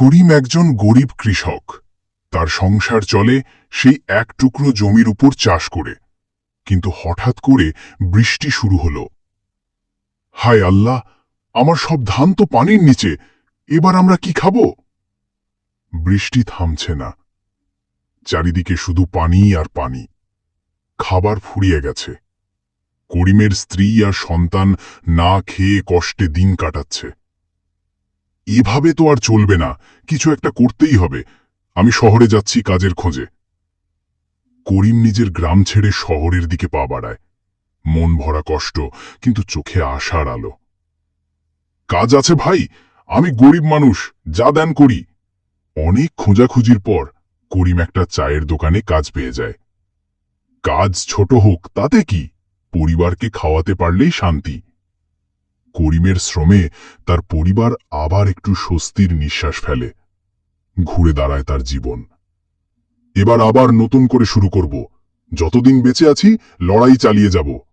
করিম একজন গরিব কৃষক। তার সংসার চলে সেই এক টুকরো জমির উপর চাষ করে। কিন্তু হঠাৎ করে বৃষ্টি শুরু হল। হায় আল্লাহ, আমার সব ধান তো পানির নিচে, এবার আমরা কি খাব? বৃষ্টি থামছে না। চারিদিকে শুধু পানি আর পানি। খাবার ফুরিয়ে গেছে। করিমের স্ত্রী আর সন্তান না খেয়ে কষ্টে দিন কাটাচ্ছে। এভাবে তো আর চলবে না। কিছু একটা করতেই হবে। আমি শহরে যাচ্ছি কাজের খোঁজে। করিম নিজের গ্রাম ছেড়ে শহরের দিকে পা বাড়ায়। মন ভরা কষ্ট, কিন্তু চোখে আশার আলো। কাজ আছে ভাই, আমি গরিব মানুষ, যা দেন করি। অনেক খোঁজাখুঁজির পর করিম একটা চায়ের দোকানে কাজ পেয়ে যায়। কাজ ছোট হোক, তাতে কি? পরিবারকে খাওয়াতে পারলেই শান্তি। করিমের শ্রমে তার পরিবার আবার একটু স্বস্তির নিঃশ্বাস ফেলে। ঘুরে দাঁড়ায় তার জীবন। এবার আবার নতুন করে শুরু করব। যতদিন বেঁচে আছি, লড়াই চালিয়ে যাব।